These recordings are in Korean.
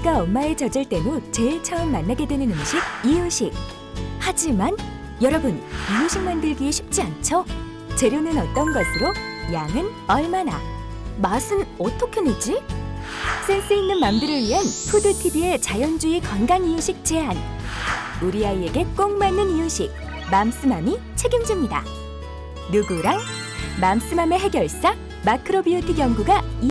아이가 엄마의 젖을 뗀후 제일 처음 만나게 되는 음식 이유식. 하지만 여러분 이유식 만들기 쉽지 않죠? 재료는 어떤 것으로 양은 얼마나 맛은 어떻게 내지? 센스 있는 맘들을 위한 푸드 TV의 자연주의 건강 이유식 제안. 우리 아이에게 꼭 맞는 이유식 맘스맘이 책임집니다. 누구랑 맘스맘의 해결사 마크로비오틱 연구가 이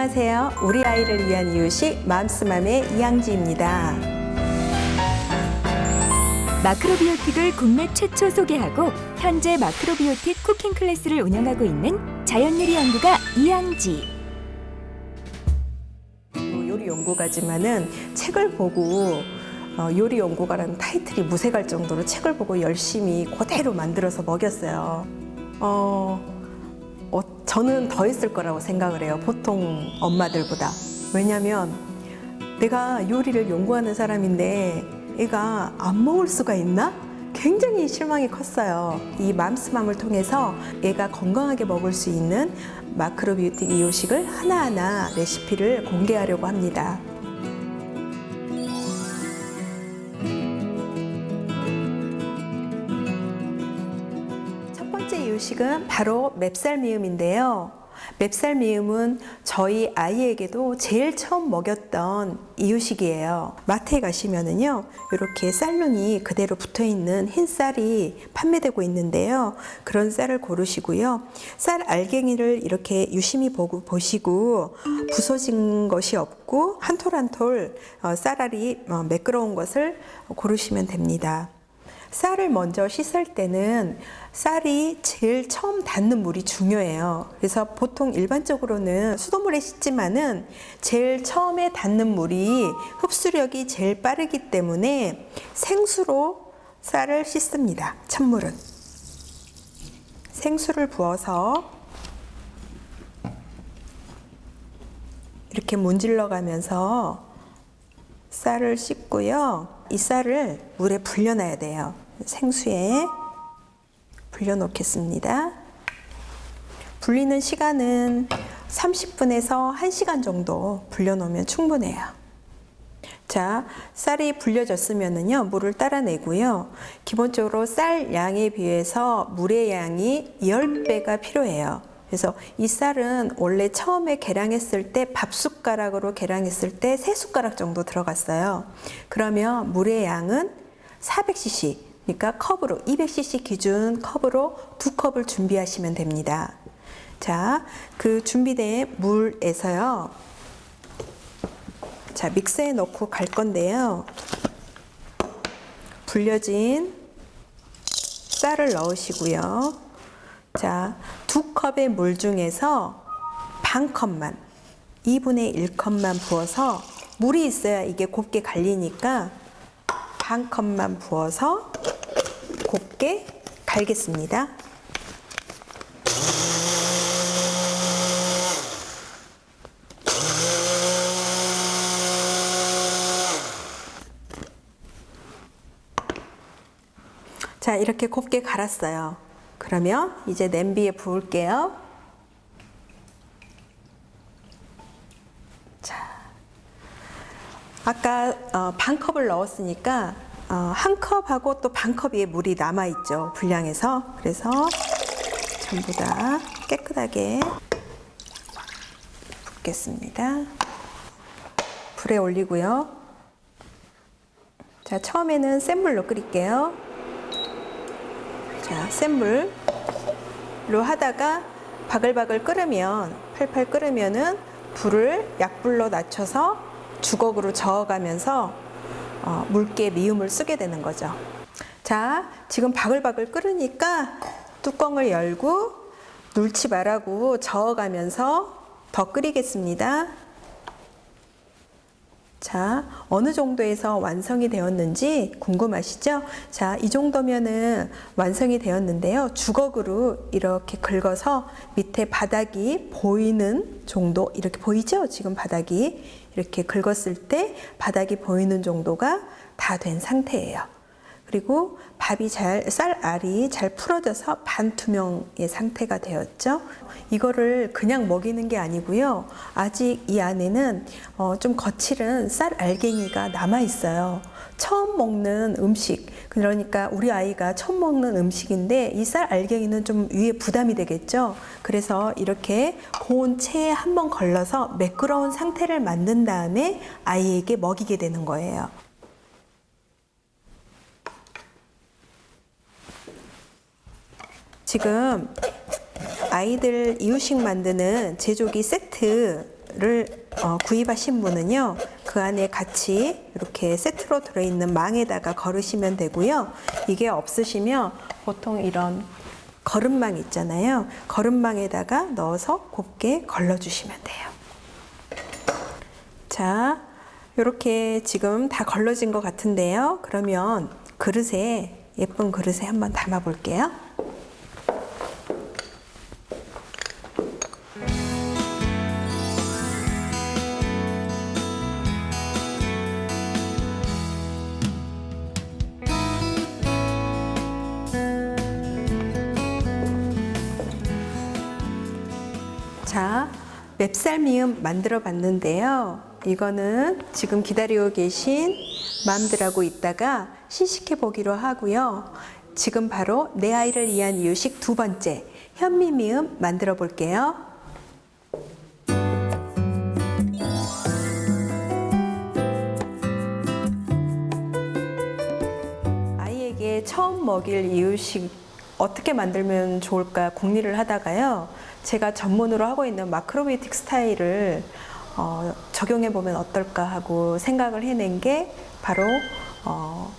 안녕하세요. 우리 아이를 위한 이유식 맘스맘의 이양지입니다. 마크로비오틱을 국내 최초 소개하고 현재 마크로비오틱 쿠킹 클래스를 운영하고 있는 자연요리 연구가 이양지. 뭐 요리 연구가지만은 책을 보고 어, 요리 연구가라는 타이틀이 무색할 정도로 책을 보고 열심히 그대로 만들어서 먹였어요. 어, 어, 저는 더 했을 거라고 생각을 해요. 보통 엄마들보다. 왜냐면 내가 요리를 연구하는 사람인데 애가 안 먹을 수가 있나? 굉장히 실망이 컸어요. 이 맘스맘을 통해서 애가 건강하게 먹을 수 있는 마크로비오틱 이유식을 하나하나 레시피를 공개하려고 합니다. 이유식은 바로 맵쌀 미음인데요. 맵쌀 미음은 저희 아이에게도 제일 처음 먹였던 이유식이에요. 마트에 가시면은요, 이렇게 쌀눈이 그대로 붙어 있는 흰 쌀이 판매되고 있는데요. 그런 쌀을 고르시고요. 쌀 알갱이를 이렇게 유심히 보고 보시고 부서진 것이 없고 한 톨 한 톨 쌀알이 어, 매끄러운 것을 고르시면 됩니다. 쌀을 먼저 씻을 때는 쌀이 제일 처음 닿는 물이 중요해요. 그래서 보통 일반적으로는 수돗물에 씻지만은 제일 처음에 닿는 물이 흡수력이 제일 빠르기 때문에 생수로 쌀을 씻습니다. 찬물은. 생수를 부어서 이렇게 문질러 가면서 쌀을 씻고요. 이 쌀을 물에 불려놔야 돼요. 생수에 불려놓겠습니다. 불리는 시간은 30분에서 1시간 정도 불려놓으면 충분해요. 자, 쌀이 불려졌으면은요, 물을 따라내고요. 기본적으로 쌀 양에 비해서 물의 양이 10배가 필요해요. 그래서 이 쌀은 원래 처음에 계량했을 때 밥 숟가락으로 계량했을 때 세 숟가락 정도 들어갔어요. 그러면 물의 양은 400cc, 그러니까 컵으로 200cc 기준 컵으로 두 컵을 준비하시면 됩니다. 자, 그 준비된 물에서요. 자, 믹서에 넣고 갈 건데요. 불려진 쌀을 넣으시고요. 자, 두 컵의 물 중에서 반 컵만, 2분의 1컵만 부어서 물이 있어야 이게 곱게 갈리니까 반 컵만 부어서 곱게 갈겠습니다. 자, 이렇게 곱게 갈았어요. 그러면 이제 냄비에 부을게요. 자, 아까 어, 반 컵을 넣었으니까 어, 한 컵하고 또 반컵 위에 물이 남아 있죠. 분량에서. 그래서 전부 다 깨끗하게 붓겠습니다. 불에 올리고요. 자, 처음에는 센 불로 끓일게요. 자, 센 불로 하다가 바글바글 끓으면 팔팔 끓으면은 불을 약불로 낮춰서 주걱으로 저어가면서 어, 묽게 미음을 쓰게 되는 거죠. 자, 지금 바글바글 끓으니까 뚜껑을 열고 눌치 말라고 저어가면서 더 끓이겠습니다. 자, 어느 정도에서 완성이 되었는지 궁금하시죠? 자, 이 정도면은 완성이 되었는데요. 주걱으로 이렇게 긁어서 밑에 바닥이 보이는 정도, 이렇게 보이죠? 지금 바닥이 이렇게 긁었을 때 바닥이 보이는 정도가 다 된 상태예요. 그리고 밥이 잘, 쌀알이 잘 풀어져서 반투명의 상태가 되었죠. 이거를 그냥 먹이는 게 아니고요. 아직 이 안에는 어, 좀 거칠은 쌀 알갱이가 남아 있어요. 처음 먹는 음식, 그러니까 우리 아이가 처음 먹는 음식인데 이 쌀 알갱이는 좀 위에 부담이 되겠죠. 그래서 이렇게 고온 체에 한번 걸러서 매끄러운 상태를 만든 다음에 아이에게 먹이게 되는 거예요. 지금 아이들 이유식 만드는 제조기 세트를 어, 구입하신 분은요 그 안에 같이 이렇게 세트로 들어있는 망에다가 걸으시면 되고요. 이게 없으시면 보통 이런 거름망 있잖아요. 거름망에다가 넣어서 곱게 걸러주시면 돼요. 자 이렇게 지금 다 걸러진 것 같은데요. 그러면 그릇에 예쁜 그릇에 한번 담아 볼게요 맵쌀 미음 만들어 봤는데요. 이거는 지금 기다리고 계신 맘들하고 있다가 시식해 보기로 하고요. 지금 바로 내 아이를 위한 이유식 두 번째 현미 미음 만들어 볼게요. 아이에게 처음 먹일 이유식 어떻게 만들면 좋을까 궁리를 하다가요. 제가 전문으로 하고 있는 마크로비틱 스타일을 어, 적용해 보면 어떨까 하고 생각을 해낸 게 바로 어,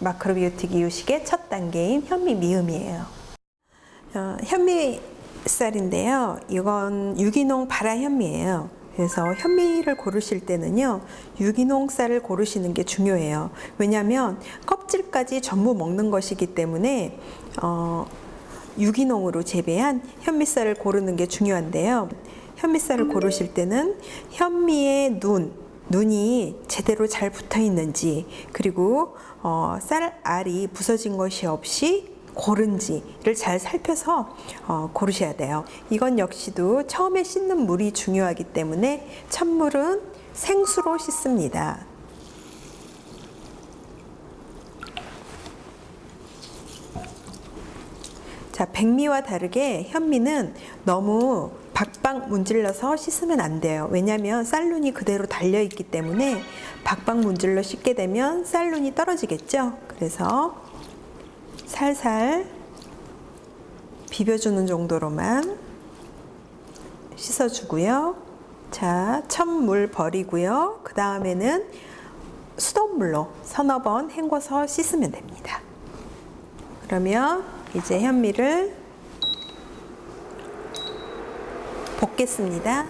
마크로비오틱 이유식의 첫 단계인 현미 미음이에요. 어, 현미 쌀인데요. 이건 유기농 발화 현미예요. 그래서 현미를 고르실 때는요, 유기농 쌀을 고르시는 게 중요해요. 왜냐하면 껍질까지 전부 먹는 것이기 때문에 어, 유기농으로 재배한 현미쌀을 고르는 게 중요한데요. 현미쌀을 고르실 때는 현미의 눈, 눈이 제대로 잘 붙어 있는지, 그리고 어, 쌀 알이 부서진 것이 없이 고른지를 잘 살펴서 어, 고르셔야 돼요. 이건 역시도 처음에 씻는 물이 중요하기 때문에 찬물은 생수로 씻습니다. 자, 백미와 다르게 현미는 너무 박박 문질러서 씻으면 안 돼요. 왜냐하면 쌀눈이 그대로 달려 있기 때문에 박박 문질러 씻게 되면 쌀눈이 떨어지겠죠. 그래서 살살 비벼주는 정도로만 씻어주고요. 자, 찬물 버리고요. 그 다음에는 수돗물로 서너 번 헹궈서 씻으면 됩니다. 그러면 이제 현미를 볶겠습니다.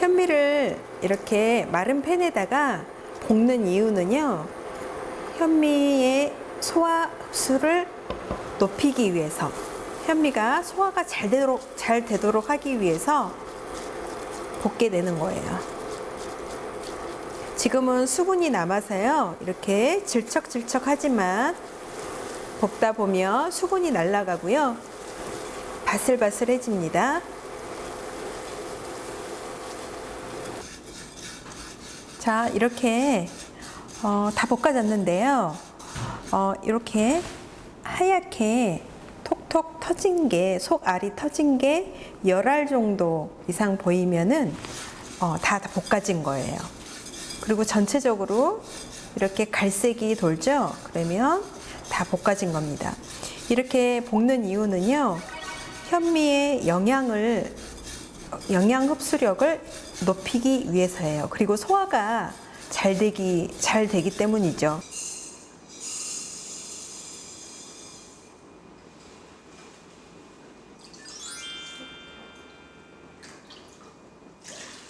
현미를 이렇게 마른 팬에다가 볶는 이유는요. 현미의 소화 흡수를 높이기 위해서 현미가 소화가 잘 되도록, 잘 되도록 하기 위해서 볶게 되는 거예요. 지금은 수분이 남아서요. 이렇게 질척질척하지만 볶다 보면 수분이 날아가고요. 바슬바슬해집니다. 자, 이렇게 어, 다 볶아졌는데요. 어, 이렇게 하얗게 톡톡 터진 게, 속알이 터진 게 열 알 정도 이상 보이면은 어, 다, 다 볶아진 거예요. 그리고 전체적으로 이렇게 갈색이 돌죠? 그러면 다 볶아진 겁니다. 이렇게 볶는 이유는요, 현미의 영양을, 영양 흡수력을 높이기 위해서예요. 그리고 소화가 잘 되기, 잘 되기 때문이죠.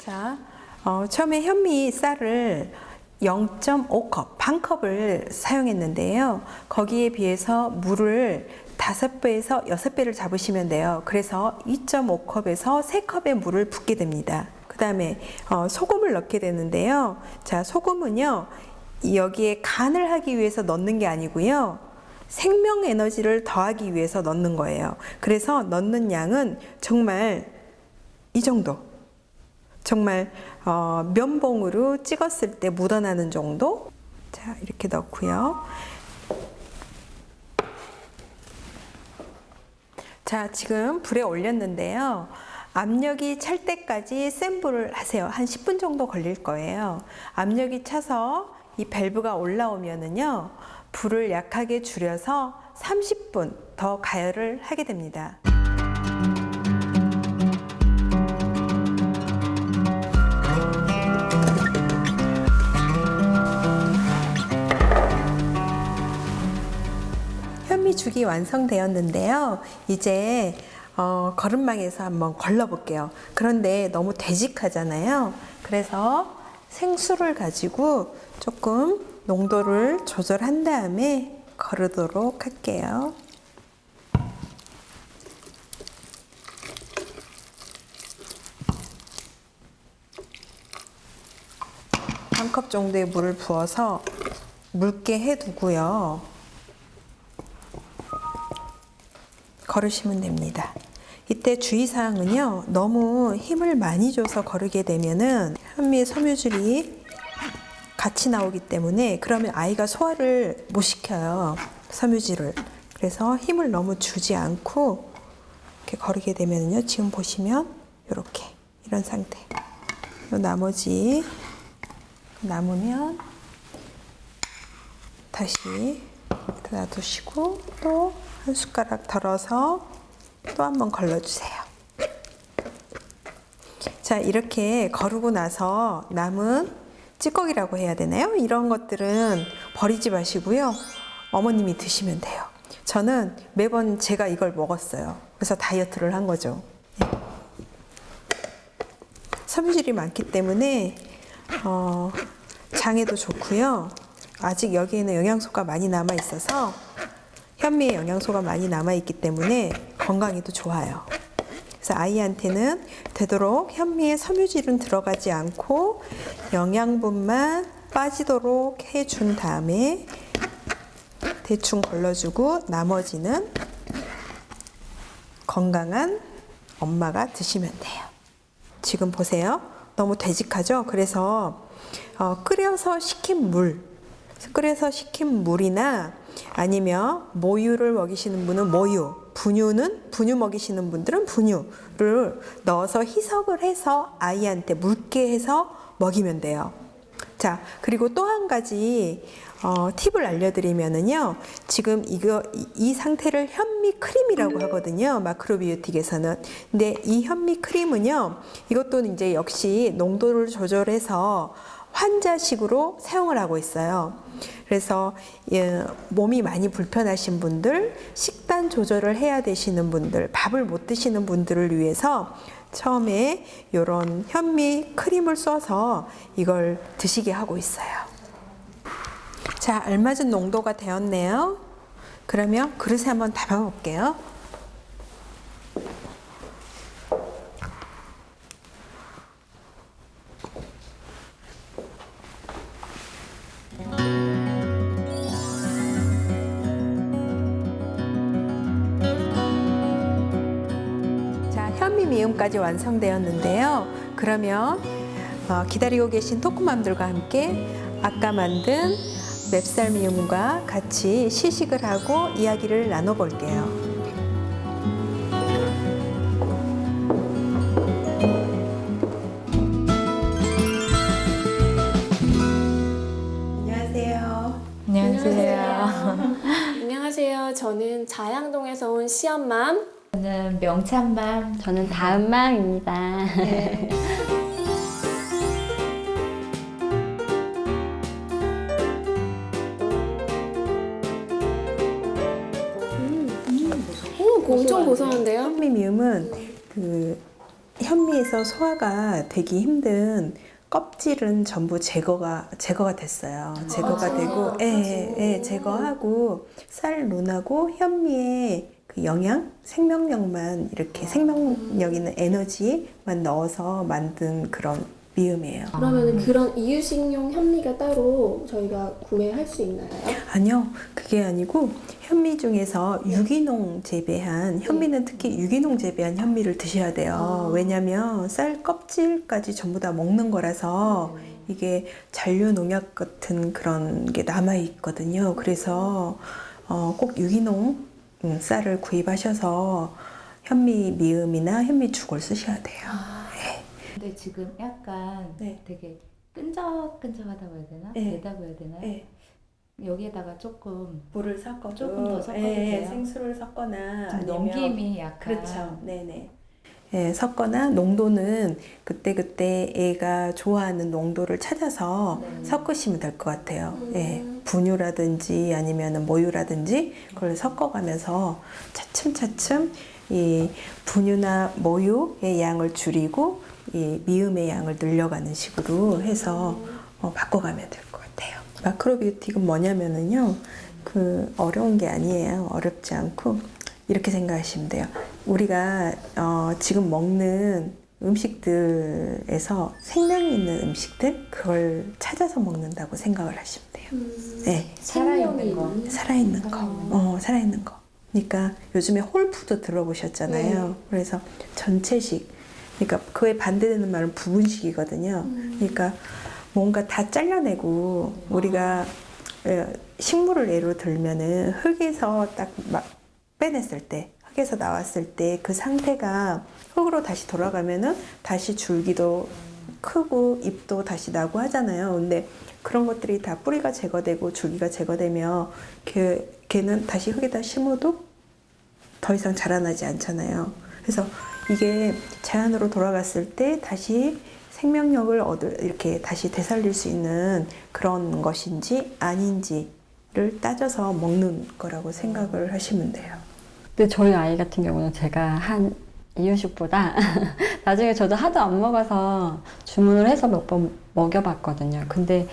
자, 어, 처음에 현미 쌀을 0.5컵, 반 컵을 사용했는데요. 거기에 비해서 물을 5배에서 6배를 잡으시면 돼요. 그래서 2.5컵에서 3컵의 물을 붓게 됩니다. 그 다음에 어, 소금을 넣게 되는데요. 자, 소금은요, 여기에 간을 하기 위해서 넣는 게 아니고요. 생명 에너지를 더하기 위해서 넣는 거예요. 그래서 넣는 양은 정말 이 정도. 정말 어, 면봉으로 찍었을 때 묻어나는 정도. 자, 이렇게 넣고요. 자, 지금 불에 올렸는데요. 압력이 찰 때까지 센 불을 하세요. 한 10분 정도 걸릴 거예요. 압력이 차서 이 밸브가 올라오면은요. 불을 약하게 줄여서 30분 더 가열을 하게 됩니다. 현미죽이 완성되었는데요. 이제 어, 거름망에서 한번 걸러볼게요. 그런데 너무 되직하잖아요. 그래서 생수를 가지고 조금 농도를 조절한 다음에 거르도록 할게요. 한 컵 정도의 물을 부어서 묽게 해두고요. 걸으시면 됩니다. 이때 주의사항은요, 너무 힘을 많이 줘서 거르게 되면은 현미의 섬유질이 같이 나오기 때문에 그러면 아이가 소화를 못 시켜요. 섬유질을. 그래서 힘을 너무 주지 않고 이렇게 거르게 되면요, 지금 보시면 이렇게 이런 상태. 요 나머지 남으면 다시 놔두시고 또 한 숟가락 덜어서 또 한 번 걸러주세요. 자, 이렇게 거르고 나서 남은 찌꺼기라고 해야 되나요? 이런 것들은 버리지 마시고요. 어머님이 드시면 돼요. 저는 매번 제가 이걸 먹었어요. 그래서 다이어트를 한 거죠. 네. 섬유질이 많기 때문에 어, 장에도 좋고요. 아직 여기에는 영양소가 많이 남아 있어서 현미에 영양소가 많이 남아 있기 때문에 건강에도 좋아요. 그래서 아이한테는 되도록 현미에 섬유질은 들어가지 않고 영양분만 빠지도록 해준 다음에 대충 걸러주고 나머지는 건강한 엄마가 드시면 돼요. 지금 보세요. 너무 되직하죠? 그래서 어, 끓여서 식힌 물, 끓여서 식힌 물이나 아니면 모유를 먹이시는 분은 모유, 분유는 분유 먹이시는 분들은 분유를 넣어서 희석을 해서 아이한테 묽게 해서 먹이면 돼요. 자, 그리고 또 한 가지 어, 팁을 알려드리면은요. 지금 이거 이, 이 상태를 현미 크림이라고 하거든요. 마크로비오틱에서는. 근데 이 현미 크림은요. 이것도 이제 역시 농도를 조절해서 환자식으로 사용을 하고 있어요. 그래서 예, 몸이 많이 불편하신 분들, 식단 조절을 해야 되시는 분들, 밥을 못 드시는 분들을 위해서 처음에 이런 현미 크림을 써서 이걸 드시게 하고 있어요. 자, 알맞은 농도가 되었네요. 그러면 그릇에 한번 담아볼게요. 미음까지 완성되었는데요. 그러면 어, 기다리고 계신 토크맘들과 함께 아까 만든 맵쌀 미음과 같이 시식을 하고 이야기를 나눠볼게요. 안녕하세요. 안녕하세요. 안녕하세요. 저는 자양동에서 온 시엄맘. 저는 명찬맘. 저는 다음맘입니다. 오, 엄청 고소한데요? 현미 미음은 그 현미에서 소화가 되기 힘든 껍질은 전부 제거가 제거가 됐어요. 제거가 아, 되고, 예, 예, 예, 제거하고 쌀 논하고 현미의 그 영양, 생명력만 이렇게 생명력 있는 에너지만 넣어서 만든 그런 미음이에요. 그러면 그런 이유식용 현미가 따로 저희가 구매할 수 있나요? 아니요, 그게 아니고 현미 중에서 유기농 재배한 현미는 특히 유기농 재배한 현미를 드셔야 돼요. 왜냐하면 쌀 껍질까지 전부 다 먹는 거라서 이게 잔류 농약 같은 그런 게 남아 있거든요. 그래서 어, 꼭 유기농 음, 쌀을 구입하셔서 현미 미음이나 현미 죽을 쓰셔야 돼요. 근데 지금 약간 네. 되게 끈적끈적하다고 해야 되나? 네. 되다고 해야 되나요? 네. 여기에다가 조금 물을 섞어도 조금 더 섞어도 예, 돼요? 생수를 섞거나 좀 아니면 넘김이 약간 그렇죠. 네네. 예, 섞거나 농도는 그때그때 애가 좋아하는 농도를 찾아서 네. 섞으시면 될 것 같아요. 음. 예, 분유라든지 아니면 모유라든지 그걸 섞어가면서 차츰차츰 이 분유나 모유의 양을 줄이고 이 미음의 양을 늘려가는 식으로 해서 어, 바꿔가면 될 것 같아요. 마크로비오틱은 뭐냐면은요, 그 어려운 게 아니에요. 어렵지 않고 이렇게 생각하시면 돼요. 우리가 어, 지금 먹는 음식들에서 생명 있는 음식들 그걸 찾아서 먹는다고 생각을 하시면 돼요. 네, 살아있는 거. 있는 살아있는 거, 살아있는 어, 살아있는 거. 그러니까 요즘에 홀푸드 들어보셨잖아요. 네. 그래서 전체식. 그러니까 그에 반대되는 말은 부분식이거든요. 그러니까 뭔가 다 잘라내고 우리가 예, 식물을 예로 들면은 흙에서 딱 막 빼냈을 때 흙에서 나왔을 때 그 상태가 흙으로 다시 돌아가면은 다시 줄기도 크고 잎도 다시 나고 하잖아요. 근데 그런 것들이 다 뿌리가 제거되고 줄기가 제거되면 걔, 걔는 다시 흙에다 심어도 더 이상 자라나지 않잖아요. 그래서 이게 자연으로 돌아갔을 때 다시 생명력을 얻을 이렇게 다시 되살릴 수 있는 그런 것인지 아닌지를 따져서 먹는 거라고 생각을 하시면 돼요. 근데 저희 아이 같은 경우는 제가 한 이유식보다 나중에 저도 하도 안 먹어서 주문을 해서 몇 번 먹여봤거든요. 근데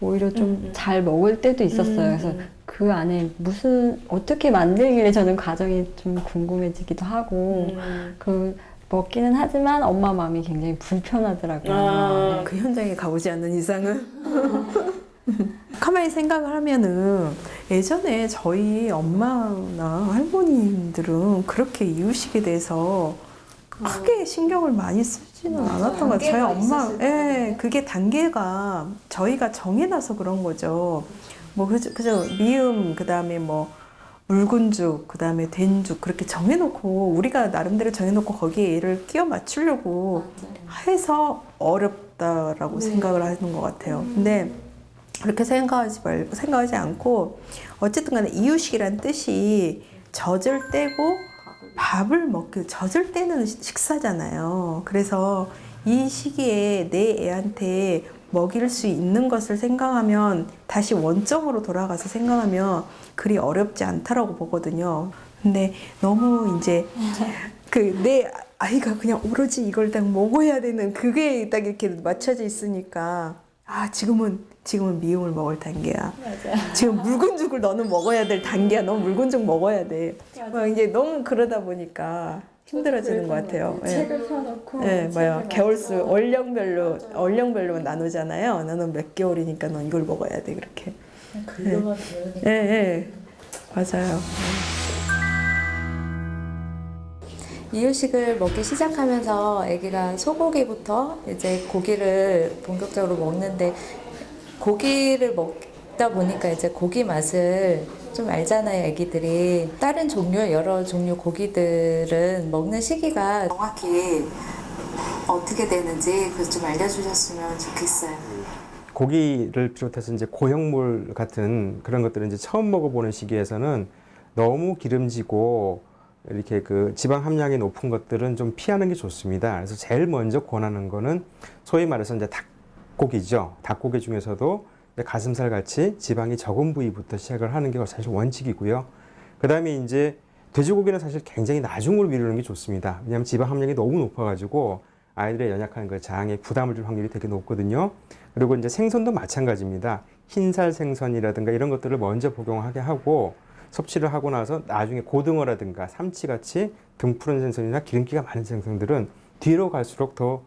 오히려 좀 잘 먹을 때도 있었어요. 그래서 그 안에 무슨 어떻게 만들길래 저는 과정이 좀 궁금해지기도 하고 음. 그 먹기는 하지만 엄마 마음이 굉장히 불편하더라고요. 네. 그 현장에 가보지 않는 이상은 가만히 생각을 하면은 예전에 저희 엄마나 할머님들은 그렇게 이유식에 대해서 크게 신경을 많이 쓰지는 않았던 것 같아요. 저희 엄마, 예, 그게 단계가 저희가 정해놔서 그런 거죠. 뭐 그저, 그저 미음 그 다음에 뭐 묽은 죽 그 다음에 된 죽 그렇게 정해놓고 우리가 나름대로 정해놓고 거기에 얘를 끼워 맞추려고 해서 어렵다라고 생각을 하는 것 같아요. 근데 그렇게 생각하지 말고 생각하지 않고 어쨌든 간에 이유식이란 뜻이 젖을 떼고 밥을 먹기 젖을 떼는 식사잖아요. 그래서 이 시기에 내 애한테 먹일 수 있는 것을 생각하면 다시 원점으로 돌아가서 생각하면 그리 어렵지 않다라고 보거든요. 근데 너무 이제 그 내 아이가 그냥 오로지 이걸 딱 먹어야 되는 그게 딱 이렇게 맞춰져 있으니까 아 지금은 지금은 미음을 먹을 단계야. 지금 묽은 죽을 너는 먹어야 될 단계야. 너 묽은 죽 먹어야 돼. 뭐 이제 너무 그러다 보니까 힘들어지는 것 같아요. 예. 책을 펴놓고 네, 뭐야 개월수 월령별로 월령별로 나누잖아요. 나는 몇 개월이니까 넌 이걸 먹어야 돼 그렇게. 글로만 배우니까 예, 예, 맞아요. 이유식을 먹기 시작하면서 아기가 소고기부터 이제 고기를 본격적으로 먹는데 고기를 먹다 보니까 이제 고기 맛을 좀 알잖아요, 아기들이. 다른 종류, 여러 종류 고기들은 먹는 시기가 정확히 어떻게 되는지 그좀 알려주셨으면 좋겠어요. 고기를 비롯해서 이제 고형물 같은 그런 것들을 이제 처음 먹어보는 시기에서는 너무 기름지고 이렇게 그 지방 함량이 높은 것들은 좀 피하는 게 좋습니다. 그래서 제일 먼저 권하는 거는 소위 말해서 이제 닭고기죠. 닭고기 중에서도 가슴살 같이 지방이 적은 부위부터 시작을 하는 게 사실 원칙이고요. 그 다음에 이제 돼지고기는 사실 굉장히 나중으로 미루는 게 좋습니다. 왜냐하면 지방 함량이 너무 높아가지고 아이들의 연약한 그 장에 부담을 줄 확률이 되게 높거든요. 그리고 이제 생선도 마찬가지입니다. 흰살 생선이라든가 이런 것들을 먼저 복용하게 하고 섭취를 하고 나서 나중에 고등어라든가 삼치같이 등푸른 생선이나 기름기가 많은 생선들은 뒤로 갈수록 더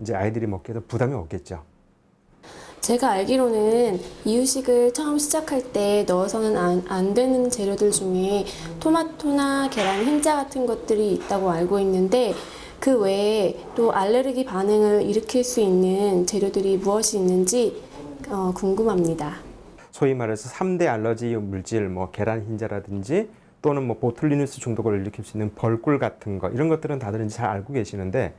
이제 아이들이 먹기에 더 부담이 없겠죠. 제가 알기로는 이유식을 처음 시작할 때 넣어서는 안, 안 되는 재료들 중에 토마토나 계란 흰자 같은 것들이 있다고 알고 있는데 그 외에 또 알레르기 반응을 일으킬 수 있는 재료들이 무엇이 있는지 어, 궁금합니다. 소위 말해서 3대 알러지 물질, 뭐 계란 흰자라든지 또는 뭐 보툴리누스 중독을 일으킬 수 있는 벌꿀 같은 거 이런 것들은 다들 이제 잘 알고 계시는데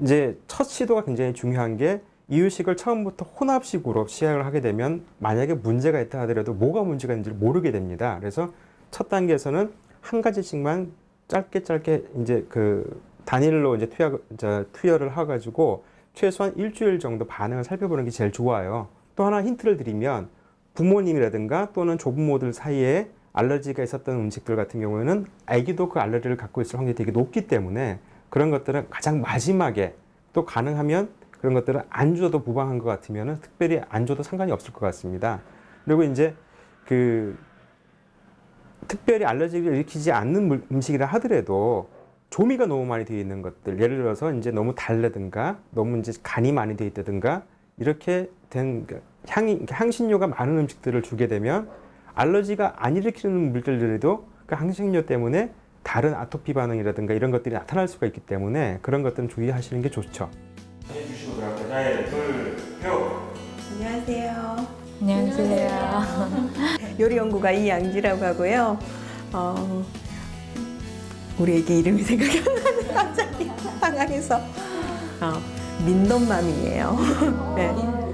이제 첫 시도가 굉장히 중요한 게 이유식을 처음부터 혼합식으로 시작을 하게 되면 만약에 문제가 있다 하더라도 뭐가 문제가 있는지 모르게 됩니다. 그래서 첫 단계에서는 한 가지씩만 짧게 짧게 이제 그 단일로 이제 투여, 저, 투여를 해가지고 최소한 일주일 정도 반응을 살펴보는 게 제일 좋아요. 또 하나 힌트를 드리면 부모님이라든가 또는 조부모들 사이에 알러지가 있었던 음식들 같은 경우에는 아기도 그 알러지를 갖고 있을 확률이 되게 높기 때문에 그런 것들은 가장 마지막에 또 가능하면 그런 것들은 안 줘도 무방한 것 같으면 특별히 안 줘도 상관이 없을 것 같습니다. 그리고 이제 그 특별히 알러지를 일으키지 않는 물- 음식이라 하더라도 조미가 너무 많이 되어 있는 것들 예를 들어서 이제 너무 달라든가 너무 이제 간이 많이 되어 있다든가 이렇게 된그 향이 향신료가 많은 음식들을 주게 되면 알러지가 안 일으키는 물질들에도 그 향신료 때문에 다른 아토피 반응이라든가 이런 것들이 나타날 수가 있기 때문에 그런 것들은 주의하시는 게 좋죠. 안녕하세요. 안녕하세요. 요리 연구가 이양지라고 하고요. 어, 우리 애기 이름이 생각이 안 나네 갑자기 상황에서 어, 민돈맘이에요. 네.